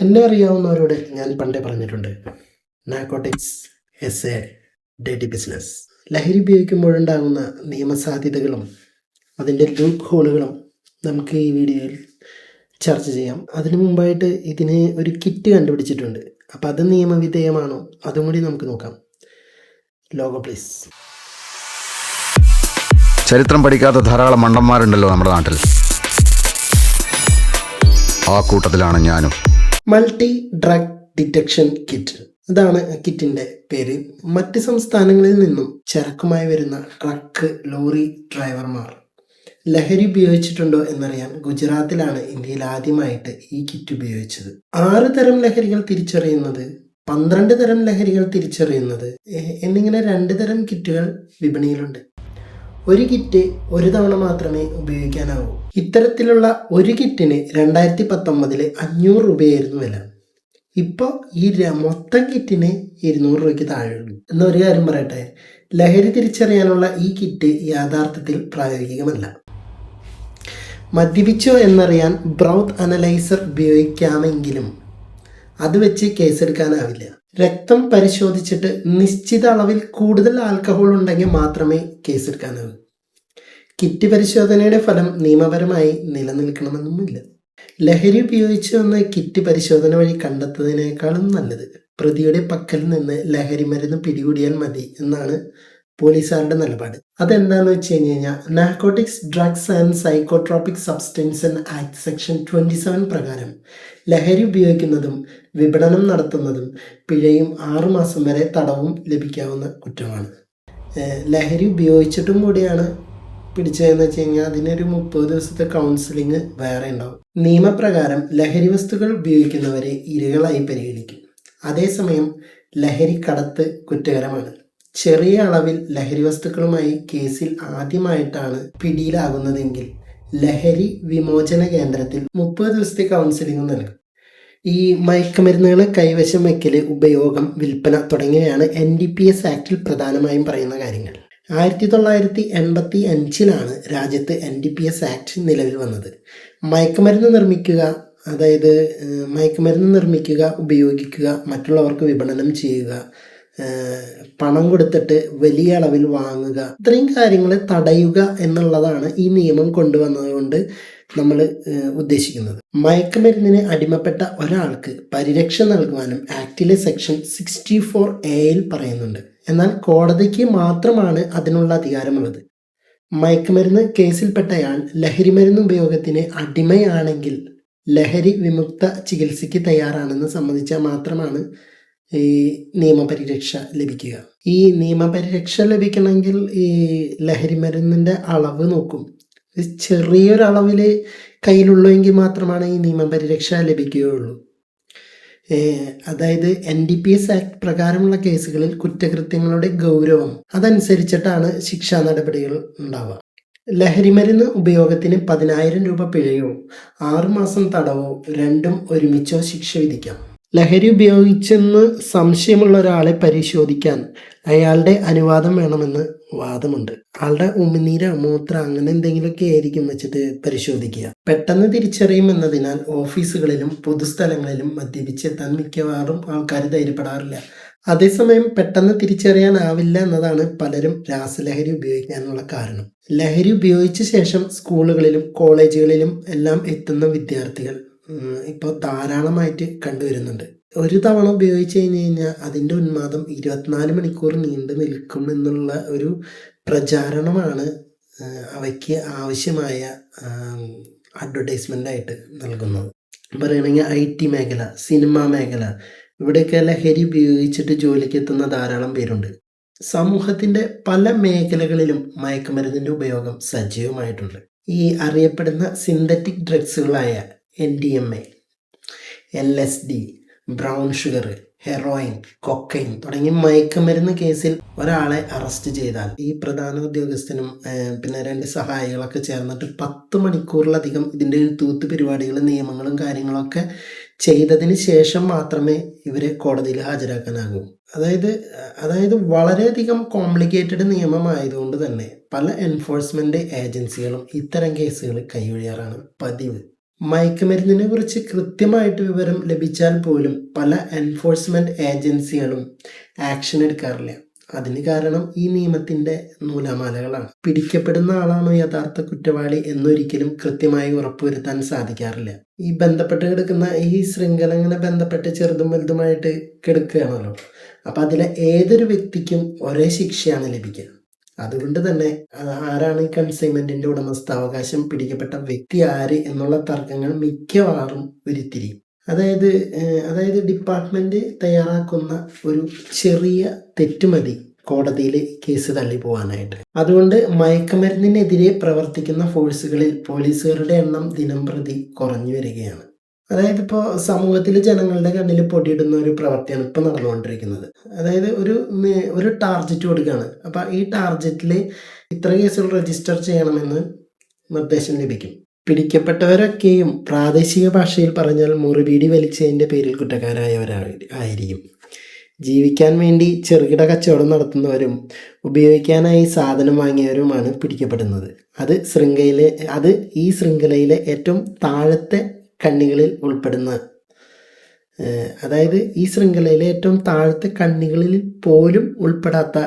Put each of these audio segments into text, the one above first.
എന്നെ അറിയാവുന്നവരോട് ഞാൻ പണ്ടേ പറഞ്ഞിട്ടുണ്ട് നാർക്കോട്ടിക്സ് എസ് എ ഡേറ്റി ബിസിനസ് ലഹരി ഉപയോഗിക്കുമ്പോഴുണ്ടാകുന്ന നിയമസാധ്യതകളും അതിന്റെ ലൂപ്പ് ഹോളുകളും നമുക്ക് ഈ വീഡിയോയിൽ ചർച്ച ചെയ്യാം. അതിനു മുമ്പായിട്ട് ഇതിന് ഒരു കിറ്റ് കണ്ടുപിടിച്ചിട്ടുണ്ട്. അപ്പോൾ അത് നിയമവിധേയമാണോ? അതും കൂടി നമുക്ക് നോക്കാം. ലോഗോ പ്ലീസ് ചരിത്രം പഠിക്കാത്ത ധാരാളം മണ്ടന്മാരുണ്ടല്ലോ നമ്മുടെ നാട്ടിൽ. ആ കൂട്ടത്തിലാണ് ഞാനും. Multi drug detection kit. അതാണ് കിറ്റിന്റെ പേര്. മറ്റ് സംസ്ഥാനങ്ങളിൽ നിന്നും ചരക്കുമായി വരുന്ന ട്രക്ക് ലോറി ഡ്രൈവർമാർ ലഹരി ഉപയോഗിച്ചിട്ടുണ്ടോ എന്നറിയാൻ ഗുജറാത്തിലാണ് ഇന്ത്യയിൽ ആദ്യമായിട്ട് ഈ കിറ്റ് ഉപയോഗിച്ചത്. ആറ് തരം ലഹരികൾ തിരിച്ചറിയുന്നത് പന്ത്രണ്ട് തരം ലഹരികൾ തിരിച്ചറിയുന്നത് എന്നിങ്ങനെ രണ്ട് തരം കിറ്റുകൾ വിപണിയിലുണ്ട്. ഒരു കിറ്റ് ഒരു തവണ മാത്രമേ ഉപയോഗിക്കാനാവൂ. ഇത്തരത്തിലുള്ള ഒരു കിറ്റിന് രണ്ടായിരത്തി പത്തൊമ്പതിൽ അഞ്ഞൂറ് രൂപയായിരുന്നു വില. ഇപ്പോൾ ഈ മൊത്തം കിറ്റിന് ഇരുന്നൂറ് രൂപയ്ക്ക് താഴെയുള്ളൂ. എന്ന ഒരു കാര്യം പറയട്ടെ ലഹരി തിരിച്ചറിയാനുള്ള ഈ കിറ്റ് യാഥാർത്ഥ്യത്തിൽ പ്രായോഗികമല്ല. മദ്യപിച്ചോ എന്നറിയാൻ ബ്രൗത്ത് അനലൈസർ ഉപയോഗിക്കാമെങ്കിലും അത് വെച്ച് കേസെടുക്കാനാവില്ല. രക്തം പരിശോധിച്ചിട്ട് നിശ്ചിത അളവിൽ കൂടുതൽ ആൽക്കഹോൾ ഉണ്ടെങ്കിൽ മാത്രമേ കേസെടുക്കാനാവൂ. കിറ്റ് പരിശോധനയുടെ ഫലം നിയമപരമായി നിലനിൽക്കണമെന്നൊന്നുമില്ല. ലഹരി ഉപയോഗിച്ച് വന്ന കിറ്റ് പരിശോധന വഴി കണ്ടെത്തുന്നതിനേക്കാളും നല്ലത്. പ്രതിയുടെ പക്കൽ നിന്ന് ലഹരി മരുന്ന് പിടികൂടിയാൽ മതി എന്നാണ് പോലീസുകാരുടെ നിലപാട്. അതെന്താന്ന് വെച്ച് കഴിഞ്ഞ് കഴിഞ്ഞാൽ narcotics drugs and psychotropic substance act section twenty seven പ്രകാരം ലഹരി ഉപയോഗിക്കുന്നതും വിപണനം നടത്തുന്നതും പിഴയും ആറുമാസം വരെ തടവും ലഭിക്കാവുന്ന കുറ്റമാണ്. ലഹരി ഉപയോഗിച്ചിട്ടും കൂടിയാണ് പിടിച്ചതെന്ന് വെച്ച് കഴിഞ്ഞാൽ അതിനൊരു മുപ്പത് ദിവസത്തെ കൗൺസിലിംഗ് വേറെ ഉണ്ടാവും. നിയമപ്രകാരം ലഹരി വസ്തുക്കൾ ഉപയോഗിക്കുന്നവരെ ഇരകളായി പരിഗണിക്കും. അതേസമയം ലഹരി കടത്ത് കുറ്റകരമാണ്. ചെറിയ അളവിൽ ലഹരി വസ്തുക്കളുമായി കേസിൽ ആദ്യമായിട്ടാണ് പിടിയിലാകുന്നതെങ്കിൽ ലഹരി വിമോചന കേന്ദ്രത്തിൽ മുപ്പത് ദിവസത്തെ കൗൺസിലിംഗ് നൽകും. ഈ മയക്കുമരുന്നുകൾ കൈവശം വയ്ക്കൽ ഉപയോഗം വിൽപ്പന തുടങ്ങിയവയാണ് എൻ ഡി പി എസ് ആക്ടിൽ പ്രധാനമായും പറയുന്ന കാര്യങ്ങൾ. ആയിരത്തി തൊള്ളായിരത്തി എൺപത്തി അഞ്ചിലാണ് രാജ്യത്ത് N D P S act നിലവിൽ വന്നത്. മയക്കുമരുന്ന് നിർമ്മിക്കുക അതായത് മയക്കുമരുന്ന് നിർമ്മിക്കുക ഉപയോഗിക്കുക മറ്റുള്ളവർക്ക് വിപണനം ചെയ്യുക പണം കൊടുത്തിട്ട് വലിയ അളവിൽ വാങ്ങുക. ഇത്രയും കാര്യങ്ങളെ തടയുക എന്നുള്ളതാണ് ഈ നിയമം കൊണ്ടുവന്നതുകൊണ്ട് നമ്മൾ ഉദ്ദേശിക്കുന്നത്. മയക്കുമരുന്നിന് അടിമപ്പെട്ട ഒരാൾക്ക് പരിരക്ഷ നൽകുവാനും ആക്ടിലെ സെക്ഷൻ സിക്സ്റ്റി ഫോർ എയിൽ പറയുന്നുണ്ട്. എന്നാൽ കോടതിക്ക് മാത്രമാണ് അതിനുള്ള അധികാരമുള്ളത്. മയക്കുമരുന്ന് കേസിൽപ്പെട്ടയാൾ ലഹരി ലഹരിമരുന്ന് ഉപയോഗത്തിന് അടിമയാണെങ്കിൽ ലഹരി വിമുക്ത ചികിത്സയ്ക്ക് തയ്യാറാണെന്ന് സമ്മതിച്ചാൽ മാത്രമാണ് ഈ നിയമപരിരക്ഷ ലഭിക്കുക. ഈ നിയമപരിരക്ഷ ലഭിക്കണമെങ്കിൽ ഈ ലഹരി മരുന്നിന്റെ അളവ് നോക്കും. ചെറിയൊരളവിൽ കയ്യിലുള്ളെങ്കിൽ മാത്രമാണ് ഈ നിയമപരിരക്ഷ ലഭിക്കുകയുള്ളൂ. അതായത് N D P S act പ്രകാരമുള്ള കേസുകളിൽ കുറ്റകൃത്യങ്ങളുടെ ഗൗരവം അതനുസരിച്ചിട്ടാണ് ശിക്ഷാ നടപടികൾ ഉണ്ടാവുക. ലഹരിമരുന്ന് ഉപയോഗത്തിന് പതിനായിരം രൂപ പിഴയോ ആറുമാസം തടവോ രണ്ടും ഒരുമിച്ചോ ശിക്ഷ വിധിക്കാം. ലഹരി ഉപയോഗിച്ചെന്ന് സംശയമുള്ള ഒരാളെ പരിശോധിക്കാൻ അയാളുടെ അനുവാദം വേണമെന്ന് വാദമുണ്ട്. ആളുടെ ഉമിനീര മൂത്ര അങ്ങനെ എന്തെങ്കിലുമൊക്കെ ആയിരിക്കും വെച്ചിട്ട് പരിശോധിക്കുക. പെട്ടെന്ന് തിരിച്ചറിയുമെന്നതിനാൽ ഓഫീസുകളിലും പൊതുസ്ഥലങ്ങളിലും മദ്യപിച്ചെത്താൻ മിക്കവാറും ആൾക്കാർ ധൈര്യപ്പെടാറില്ല. അതേസമയം പെട്ടെന്ന് തിരിച്ചറിയാനാവില്ല എന്നതാണ് പലരും രാസലഹരി ഉപയോഗിക്കാനുള്ള കാരണം. ലഹരി ഉപയോഗിച്ച ശേഷം സ്കൂളുകളിലും കോളേജുകളിലും എല്ലാം എത്തുന്ന വിദ്യാർത്ഥികൾ ഇപ്പോൾ ധാരാളമായിട്ട് കണ്ടുവരുന്നുണ്ട്. ഒരു തവണ ഉപയോഗിച്ച് കഴിഞ്ഞ് കഴിഞ്ഞാൽ അതിന്റെ ഉന്മാദം ഇരുപത്തിനാല് മണിക്കൂർ നീണ്ടു നിൽക്കും എന്നുള്ള ഒരു പ്രചാരണമാണ് അവയ്ക്ക് ആവശ്യമായ അഡ്വർടൈസ്മെന്റ് ആയിട്ട് നൽകുന്നത്. പറയുകയാണെങ്കിൽ ഐ ടി മേഖല സിനിമാ മേഖല ഇവിടെയൊക്കെ ലഹരി ഉപയോഗിച്ചിട്ട് ജോലിക്ക് എത്തുന്ന ധാരാളം പേരുണ്ട്. സമൂഹത്തിന്റെ പല മേഖലകളിലും മയക്കുമരുന്നിന്റെ ഉപയോഗം സജീവമായിട്ടുണ്ട്. ഈ അറിയപ്പെടുന്ന synthetic ഡ്രഗ്സുകളായ N D M A L S D brown sugar heroin cocaine തുടങ്ങി മയക്കുമരുന്ന് കേസിൽ ഒരാളെ അറസ്റ്റ് ചെയ്താൽ ഈ പ്രധാന ഉദ്യോഗസ്ഥനും പിന്നെ രണ്ട് സഹായികളൊക്കെ ചേർന്നിട്ട് പത്ത് മണിക്കൂറിലധികം ഇതിന്റെ തൂത്ത് പരിപാടികളും നിയമങ്ങളും കാര്യങ്ങളൊക്കെ ചെയ്തതിന് ശേഷം മാത്രമേ ഇവരെ കോടതിയിൽ ഹാജരാക്കാനാകൂ. അതായത് അതായത് വളരെയധികം കോംപ്ലിക്കേറ്റഡ് നിയമമായതുകൊണ്ട് തന്നെ പല എൻഫോഴ്സ്മെന്റ് ഏജൻസികളും ഇത്തരം കേസുകൾ കൈവഴിയാറാണ് പതിവ്. മയക്കുമരുന്നിനെ കുറിച്ച് കൃത്യമായിട്ട് വിവരം ലഭിച്ചാൽ പോലും പല എൻഫോഴ്സ്മെന്റ് ഏജൻസികളും ആക്ഷൻ എടുക്കാറില്ല. അതിന് കാരണം ഈ നിയമത്തിന്റെ നൂലാമാലകളാണ്. പിടിക്കപ്പെടുന്ന ആളാണോ യഥാർത്ഥ കുറ്റവാളി എന്നൊരിക്കലും കൃത്യമായി ഉറപ്പുവരുത്താൻ സാധിക്കാറില്ല. ഈ ബന്ധപ്പെട്ട് കിടക്കുന്ന ഈ ശൃംഖല ഇങ്ങനെ ബന്ധപ്പെട്ട് ചെറുതും വലുതുമായിട്ട് കിടക്കുകയാണല്ലോ. അപ്പൊ അതിലെ ഏതൊരു വ്യക്തിക്കും ഒരേ ശിക്ഷയാണ് ലഭിക്കുക. അതുകൊണ്ട് തന്നെ ആരാണ് ഈ കൺസൈൻമെന്റിന്റെ ഉടമസ്ഥാവകാശം പിടിക്കപ്പെട്ട വ്യക്തി ആര് എന്നുള്ള തർക്കങ്ങൾ മിക്കവാറും ഉരുത്തിരിയും. അതായത് അതായത് ഡിപ്പാർട്ട്മെന്റ് തയ്യാറാക്കുന്ന ഒരു ചെറിയ തെറ്റുമതി കോടതിയിൽ കേസ് തള്ളി പോകാനായിട്ട് അതുകൊണ്ട് മയക്കുമരുന്നിനെതിരെ പ്രവർത്തിക്കുന്ന ഫോഴ്സുകളിൽ പോലീസുകാരുടെ എണ്ണം ദിനം പ്രതി കുറഞ്ഞു വരികയാണ്. അതായത് ഇപ്പോൾ സമൂഹത്തിൽ ജനങ്ങളുടെ കണ്ണിൽ പൊടിയിടുന്ന ഒരു പ്രവൃത്തിയാണ് ഇപ്പോൾ നടന്നുകൊണ്ടിരിക്കുന്നത്. അതായത് ഒരു ഒരു ടാർജറ്റ് കൊടുക്കുകയാണ് അപ്പോൾ ഈ ടാർജറ്റിൽ ഇത്ര കേസുകൾ രജിസ്റ്റർ ചെയ്യണമെന്ന് നിർദ്ദേശം ലഭിക്കും. പിടിക്കപ്പെട്ടവരൊക്കെയും പ്രാദേശിക ഭാഷയിൽ പറഞ്ഞാൽ മുറിവീടി വലിച്ചതിന്റെ പേരിൽ കുറ്റക്കാരായവരായിരിക്കും ജീവിക്കാൻ വേണ്ടി ചെറുകിട കച്ചവടം നടത്തുന്നവരും ഉപയോഗിക്കാനായി സാധനം വാങ്ങിയവരുമാണ് പിടിക്കപ്പെടുന്നത്. അത് ശൃംഖലയിലെ അത് ഈ ശൃംഖലയിലെ ഏറ്റവും താഴത്തെ കണ്ണികളിൽ ഉൾപ്പെടുന്ന അതായത് ഈ ശൃംഖലയിലെ ഏറ്റവും താഴത്തെ കണ്ണികളിൽ പോലും ഉൾപ്പെടാത്ത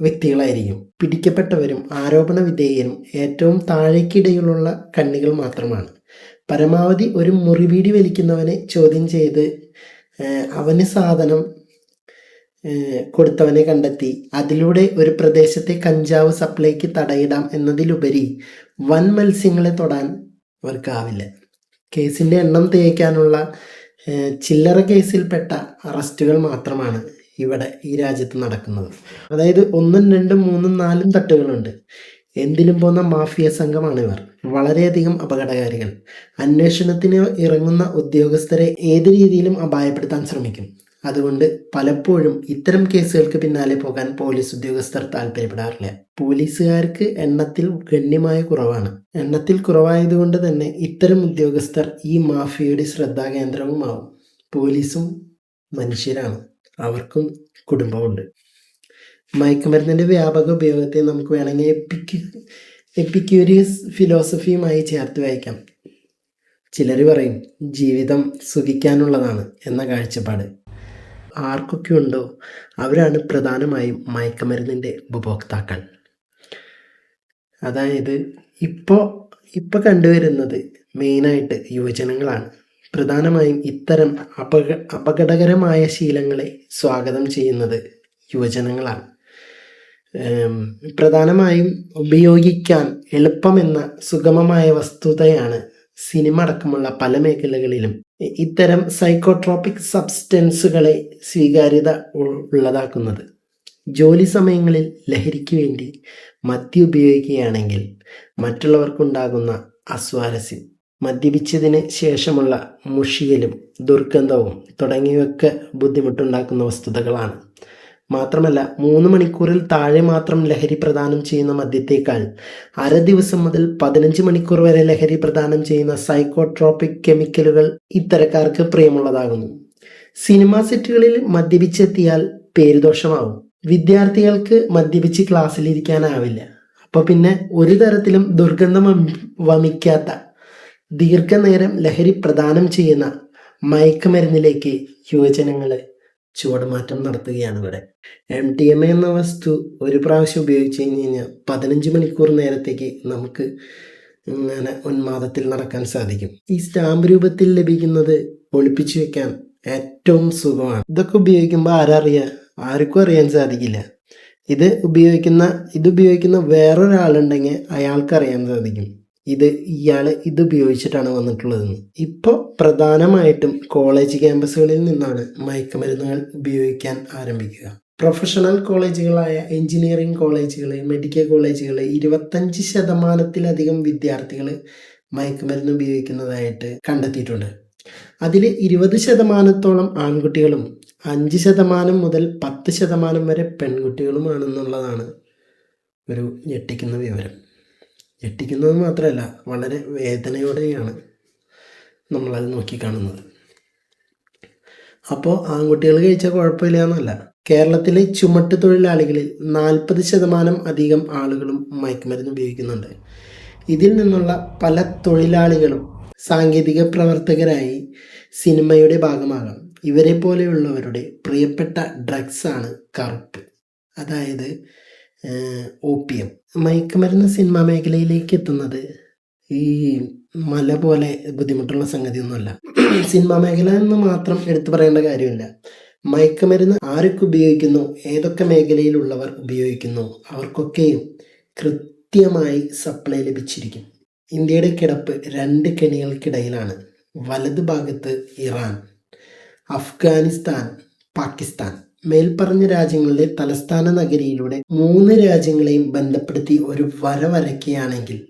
വ്യക്തികളായിരിക്കും. പിടിക്കപ്പെട്ടവരും ആരോപണ വിധേയരും ഏറ്റവും താഴേക്കിടയിലുള്ള കണ്ണികൾ മാത്രമാണ്. പരമാവധി ഒരു മുറിവീടി വലിക്കുന്നവനെ ചോദ്യം ചെയ്ത് അവന് സാധനം കൊടുത്തവനെ കണ്ടെത്തി അതിലൂടെ ഒരു പ്രദേശത്തെ കഞ്ചാവ് സപ്ലൈക്ക് തടയിടാം എന്നതിലുപരി വൻ മത്സ്യങ്ങളെ തൊടാൻ അവർക്കാവില്ല. കേസിന്റെ എണ്ണം തേക്കാനുള്ള ചില്ലറ കേസിൽപ്പെട്ട അറസ്റ്റുകൾ മാത്രമാണ് ഇവിടെ ഈ രാജ്യത്ത് നടക്കുന്നത്. അതായത് ഒന്നും രണ്ടും മൂന്നും നാലും തട്ടുകളുണ്ട്. എന്തിനും പോകുന്ന മാഫിയ സംഘമാണ് ഇവർ. വളരെയധികം അപകടകാരികൾ. അന്വേഷണത്തിന് ഇറങ്ങുന്ന ഉദ്യോഗസ്ഥരെ ഏത് രീതിയിലും അപായപ്പെടുത്താൻ ശ്രമിക്കും. അതുകൊണ്ട് പലപ്പോഴും ഇത്തരം കേസുകൾക്ക് പിന്നാലെ പോകാൻ പോലീസ് ഉദ്യോഗസ്ഥർ താല്പര്യപ്പെടാറില്ല പോലീസുകാർക്ക് എണ്ണത്തിൽ ഗണ്യമായ കുറവാണ്. എണ്ണത്തിൽ കുറവായതുകൊണ്ട് തന്നെ ഇത്തരം ഉദ്യോഗസ്ഥർ ഈ മാഫിയയുടെ ശ്രദ്ധാകേന്ദ്രവുമാവും. പോലീസും മനുഷ്യരാണ്. അവർക്കും കുടുംബമുണ്ട്. മയക്കുമരുന്നിന്റെ വ്യാപക ഉപയോഗത്തെ നമുക്ക് വേണമെങ്കിൽ എപ്പിക്യു എപ്പിക്യൂരിയസ് ഫിലോസഫിയുമായി ചേർത്ത് വായിക്കാം. ചിലർ പറയും ജീവിതം സുഖിക്കാനുള്ളതാണ് എന്ന കാഴ്ചപ്പാട്. ആർക്കൊക്കെ ഉണ്ടോ അവരാണ് പ്രധാനമായും മയക്കുമരുന്നിന്റെ ഉപഭോക്താക്കൾ. അതായത് ഇപ്പോൾ ഇപ്പോൾ കണ്ടുവരുന്നത് മെയിനായിട്ട് യുവജനങ്ങളാണ്. പ്രധാനമായും ഇത്തരം അപക അപകടകരമായ ശീലങ്ങളെ സ്വാഗതം ചെയ്യുന്നത് യുവജനങ്ങളാണ്. പ്രധാനമായും ഉപയോഗിക്കാൻ എളുപ്പമെന്ന സുഗമമായ വസ്തുതയാണ് സിനിമ അടക്കമുള്ള പല മേഖലകളിലും ഇത്തരം സൈക്കോട്രോപിക് സബ്സ്റ്റൻസുകളെ സ്വീകാര്യത ഉള്ളതാക്കുന്നത്. ജോലി സമയങ്ങളിൽ ലഹരിക്ക് വേണ്ടി മദ്യ ഉപയോഗിക്കുകയാണെങ്കിൽ മറ്റുള്ളവർക്കുണ്ടാകുന്ന അസ്വാരസ്യം മദ്യപിച്ചതിന് ശേഷമുള്ള മുഷിയലും ദുർഗന്ധവും തുടങ്ങിയവയൊക്കെ ബുദ്ധിമുട്ടുണ്ടാക്കുന്ന വസ്തുതകളാണ്. മാത്രമല്ല മൂന്ന് മണിക്കൂറിൽ താഴെ മാത്രം ലഹരി പ്രദാനം ചെയ്യുന്ന മദ്യത്തേക്കാൾ അര ദിവസം മുതൽ പതിനഞ്ച് മണിക്കൂർ വരെ ലഹരി പ്രദാനം ചെയ്യുന്ന സൈക്കോട്രോപിക് കെമിക്കലുകൾ ഇത്തരക്കാർക്ക് പ്രിയമുള്ളതാകുന്നു. സിനിമാ സെറ്റുകളിൽ മദ്യപിച്ചെത്തിയാൽ പേരുദോഷമാവും. വിദ്യാർത്ഥികൾക്ക് മദ്യപിച്ച് ക്ലാസ്സിലിരിക്കാനാവില്ല. അപ്പോൾ പിന്നെ ഒരു തരത്തിലും ദുർഗന്ധം വമിക്കാത്ത ദീർഘനേരം ലഹരി പ്രദാനം ചെയ്യുന്ന മയക്കുമരുന്നിലേക്ക് യുവജനങ്ങൾ ചുവടുമാറ്റം നടത്തുകയാണ് ഇവിടെ. എം ടി എം എ എന്ന വസ്തു ഒരു പ്രാവശ്യം ഉപയോഗിച്ച് കഴിഞ്ഞ് കഴിഞ്ഞാൽ പതിനഞ്ച് മണിക്കൂർ നേരത്തേക്ക് നമുക്ക് ഇങ്ങനെ ഉന്മാദത്തിൽ നടക്കാൻ സാധിക്കും. ഈ സ്റ്റാമ്പ് രൂപത്തിൽ ലഭിക്കുന്നത് ഒളിപ്പിച്ചു വെക്കാൻ ഏറ്റവും സുഖമാണ്. ഇതൊക്കെ ഉപയോഗിക്കുമ്പോൾ ആരറിയാ? ആർക്കും അറിയാൻ സാധിക്കില്ല. ഇത് ഉപയോഗിക്കുന്ന ഇത് ഉപയോഗിക്കുന്ന വേറൊരാളുണ്ടെങ്കിൽ അയാൾക്ക് അറിയാൻ സാധിക്കും. ഇത് ഇയാൾ ഇത് ഉപയോഗിച്ചിട്ടാണ് വന്നിട്ടുള്ളതെന്ന് ഇപ്പോൾ പ്രധാനമായിട്ടും കോളേജ് ക്യാമ്പസുകളിൽ നിന്നാണ് മയക്കുമരുന്നുകൾ ഉപയോഗിക്കാൻ ആരംഭിക്കുക. പ്രൊഫഷണൽ കോളേജുകളായ എഞ്ചിനീയറിംഗ് കോളേജുകൾ മെഡിക്കൽ കോളേജുകൾ ഇരുപത്തഞ്ച് ശതമാനത്തിലധികം വിദ്യാർത്ഥികൾ മയക്കുമരുന്ന് ഉപയോഗിക്കുന്നതായിട്ട് കണ്ടെത്തിയിട്ടുണ്ട്. അതിൽ ഇരുപത് ശതമാനത്തോളം ആൺകുട്ടികളും അഞ്ച് ശതമാനം മുതൽ പത്ത് ശതമാനം വരെ പെൺകുട്ടികളുമാണെന്നുള്ളതാണ് ഒരു ഞെട്ടിക്കുന്ന വിവരം. ഞെട്ടിക്കുന്നത് മാത്രമല്ല വളരെ വേദനയോടെയാണ് നമ്മളത് നോക്കിക്കാണുന്നത്. അപ്പോൾ ആൺകുട്ടികൾ കഴിച്ചാൽ കുഴപ്പമില്ല എന്നല്ല കേരളത്തിലെ ചുമട്ട് തൊഴിലാളികളിൽ നാൽപ്പത് ശതമാനം അധികം ആളുകളും മയക്കുമരുന്ന് ഉപയോഗിക്കുന്നുണ്ട്. ഇതിൽ നിന്നുള്ള പല തൊഴിലാളികളും സാങ്കേതിക പ്രവർത്തകരായി സിനിമയുടെ ഭാഗമാകാം. ഇവരെ പോലെയുള്ളവരുടെ പ്രിയപ്പെട്ട ഡ്രഗ്സാണ് കറുപ്പ്. അതായത് ഓപ്പിയം. മയക്കുമരുന്ന് സിനിമാ മേഖലയിലേക്ക് എത്തുന്നത് ഈ മല പോലെ ബുദ്ധിമുട്ടുള്ള സംഗതിയൊന്നുമല്ല. സിനിമാ മേഖല എന്ന് മാത്രം എടുത്തു പറയേണ്ട കാര്യമില്ല. മയക്കുമരുന്ന് ആരൊക്കെ ഉപയോഗിക്കുന്നു ഏതൊക്കെ മേഖലയിലുള്ളവർ ഉപയോഗിക്കുന്നു അവർക്കൊക്കെയും കൃത്യമായി സപ്ലൈ ലഭിച്ചിരിക്കും. ഇന്ത്യയുടെ കിടപ്പ് രണ്ട് കെണികൾക്കിടയിലാണ്. വലത് ഭാഗത്ത് ഇറാൻ അഫ്ഗാനിസ്ഥാൻ പാകിസ്ഥാൻ. മേൽപ്പറഞ്ഞ രാജ്യങ്ങളുടെ തലസ്ഥാന നഗരിയിലൂടെ മൂന്ന് രാജ്യങ്ങളെയും ബന്ധപ്പെടുത്തി ഒരു വര വരയ്ക്കുകയാണെങ്കിൽ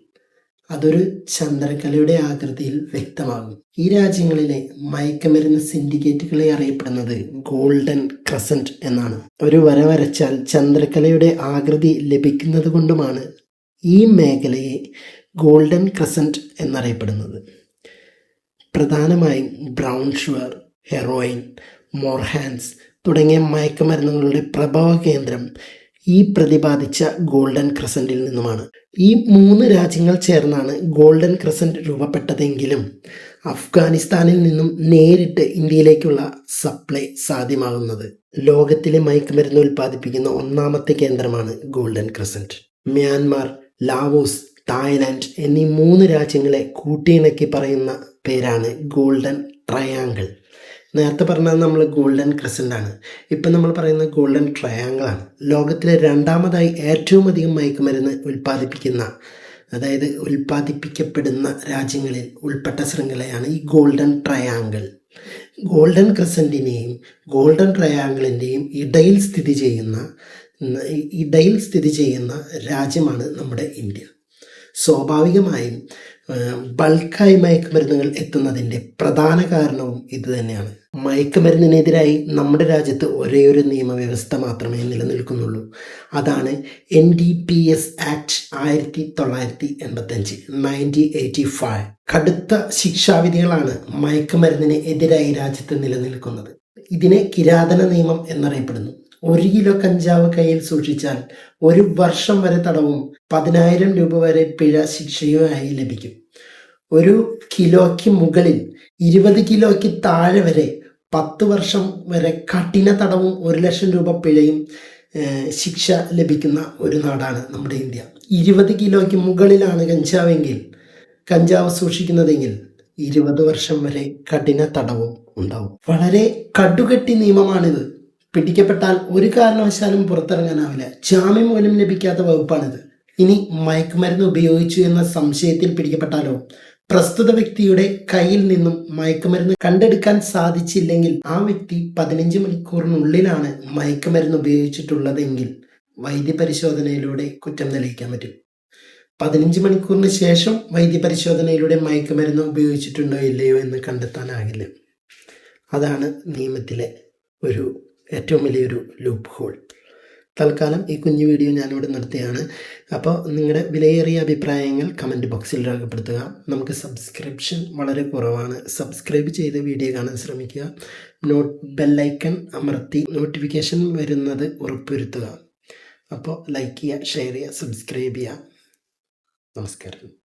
അതൊരു ചന്ദ്രകലയുടെ ആകൃതിയിൽ വ്യക്തമാകും. ഈ രാജ്യങ്ങളിലെ മയക്കമരുന്ന് സിൻഡിക്കേറ്റുകളെ അറിയപ്പെടുന്നത് ഗോൾഡൻ ക്രസന്റ് എന്നാണ്. ഒരു വര വരച്ചാൽ ചന്ദ്രകലയുടെ ആകൃതി ലഭിക്കുന്നത് കൊണ്ടുമാണ് ഈ മേഖലയെ ഗോൾഡൻ ക്രസന്റ് എന്നറിയപ്പെടുന്നത്. പ്രധാനമായും ബ്രൗൺ ഷുഗർ ഹെറോയിൻ മോർഹാൻസ് തുടങ്ങിയ മയക്കുമരുന്നുകളുടെ പ്രഭവ കേന്ദ്രം ഈ പ്രതിപാദിച്ച ഗോൾഡൻ ക്രസന്റിൽ നിന്നുമാണ്. ഈ മൂന്ന് രാജ്യങ്ങൾ ചേർന്നാണ് ഗോൾഡൻ ക്രസന്റ് രൂപപ്പെട്ടതെങ്കിലും അഫ്ഗാനിസ്ഥാനിൽ നിന്നും നേരിട്ട് ഇന്ത്യയിലേക്കുള്ള സപ്ലൈ സാധ്യമാകുന്നത്. ലോകത്തിലെ മയക്കുമരുന്ന് ഉൽപ്പാദിപ്പിക്കുന്ന ഒന്നാമത്തെ കേന്ദ്രമാണ് golden crescent Myanmar Laos Thailand എന്നീ മൂന്ന് രാജ്യങ്ങളെ കൂട്ടിയിണക്കി പറയുന്ന പേരാണ് ഗോൾഡൻ ട്രയാങ്കിൾ. നേരത്തെ പറഞ്ഞത് നമ്മൾ ഗോൾഡൻ ക്രസന്റ് ആണ്. ഇപ്പം നമ്മൾ പറയുന്നത് ഗോൾഡൻ ട്രയാങ്കിൾ ആണ്. ലോകത്തിലെ രണ്ടാമതായി ഏറ്റവും അധികം മയക്കുമരുന്ന് ഉൽപ്പാദിപ്പിക്കുന്ന അതായത് ഉൽപ്പാദിപ്പിക്കപ്പെടുന്ന രാജ്യങ്ങളിൽ ഉൾപ്പെട്ട ശൃംഖലയാണ് ഈ ഗോൾഡൻ ട്രയാങ്കിൾ ഗോൾഡൻ ക്രസന്റിനെയും ഗോൾഡൻ ട്രയാങ്കിളിന്റെയും ഇടയിൽ സ്ഥിതി ചെയ്യുന്ന ഇടയിൽ സ്ഥിതി ചെയ്യുന്ന രാജ്യമാണ് നമ്മുടെ ഇന്ത്യ. സ്വാഭാവികമായും ബൾക്കായി മയക്കുമരുന്നുകൾ എത്തുന്നതിന്റെ പ്രധാന കാരണവും ഇത് തന്നെയാണ്. മയക്കുമരുന്നിനെതിരായി നമ്മുടെ രാജ്യത്ത് ഒരേ ഒരു നിയമവ്യവസ്ഥ മാത്രമേ നിലനിൽക്കുന്നുള്ളൂ. അതാണ് N D P S act ആയിരത്തി തൊള്ളായിരത്തി എൺപത്തഞ്ച് നയന്റീൻ എയ്റ്റി ഫൈവ് കടുത്ത ശിക്ഷാവിധികളാണ് മയക്കുമരുന്നിന് എതിരായി രാജ്യത്ത് നിലനിൽക്കുന്നത്. ഇതിനെ കിരാതന നിയമം എന്നറിയപ്പെടുന്നു. ഒരു കിലോ കഞ്ചാവ് കയ്യിൽ സൂക്ഷിച്ചാൽ ഒരു വർഷം വരെ തടവും പതിനായിരം രൂപ വരെ പിഴ ശിക്ഷയുമായി ലഭിക്കും. ഒരു കിലോയ്ക്ക് മുകളിൽ ഇരുപത് കിലോയ്ക്ക് താഴെ വരെ പത്ത് വർഷം വരെ കഠിന തടവും ഒരു ലക്ഷം രൂപ പിഴയും ശിക്ഷ ലഭിക്കുന്ന ഒരു നാടാണ് നമ്മുടെ ഇന്ത്യ. ഇരുപത് കിലോയ്ക്ക് മുകളിലാണ് കഞ്ചാവെങ്കിൽ കഞ്ചാവ് സൂക്ഷിക്കുന്നതെങ്കിൽ ഇരുപത് വർഷം വരെ കഠിന തടവും ഉണ്ടാവും. വളരെ കടുകെട്ടി നിയമമാണിത്. പിടിക്കപ്പെട്ടാൽ ഒരു കാരണവശാലും പുറത്തിറങ്ങാനാവില്ല. ജാമ്യം പോലും ലഭിക്കാത്ത വകുപ്പാണിത്. ഇനി മയക്കുമരുന്ന് ഉപയോഗിച്ചു എന്ന സംശയത്തിൽ പിടിക്കപ്പെട്ടാലോ? പ്രസ്തുത വ്യക്തിയുടെ കയ്യിൽ നിന്നും മയക്കുമരുന്ന് കണ്ടെടുക്കാൻ സാധിച്ചില്ലെങ്കിൽ ആ വ്യക്തി പതിനഞ്ച് മണിക്കൂറിനുള്ളിലാണ് മയക്കുമരുന്ന് ഉപയോഗിച്ചിട്ടുള്ളതെങ്കിൽ വൈദ്യപരിശോധനയിലൂടെ കുറ്റം തെളിയിക്കാൻ പറ്റും. പതിനഞ്ച് മണിക്കൂറിന് ശേഷം വൈദ്യപരിശോധനയിലൂടെ മയക്കുമരുന്ന് ഉപയോഗിച്ചിട്ടുണ്ടോ ഇല്ലയോ എന്ന് കണ്ടെത്താനാകില്ല. അതാണ് നിയമത്തിലെ ഒരു ഏറ്റവും വലിയൊരു ലൂപ്പ് ഹോൾ. തൽക്കാലം ഈ കുഞ്ഞു വീഡിയോ ഞാനിവിടെ നിർത്തുകയാണ്. അപ്പോൾ നിങ്ങളുടെ വിലയേറിയ അഭിപ്രായങ്ങൾ കമന്റ് ബോക്സിൽ രേഖപ്പെടുത്തുക. നമുക്ക് സബ്സ്ക്രിപ്ഷൻ വളരെ കുറവാണ്. സബ്സ്ക്രൈബ് ചെയ്ത് വീഡിയോ കാണാൻ ശ്രമിക്കുക. നോട്ട് ബെല്ലൈക്കൺ അമർത്തി നോട്ടിഫിക്കേഷൻ വരുന്നത് ഉറപ്പുവരുത്തുക. അപ്പോൾ ലൈക്ക് ചെയ്യുക ഷെയർ ചെയ്യുക സബ്സ്ക്രൈബ് ചെയ്യുക. നമസ്കാരം.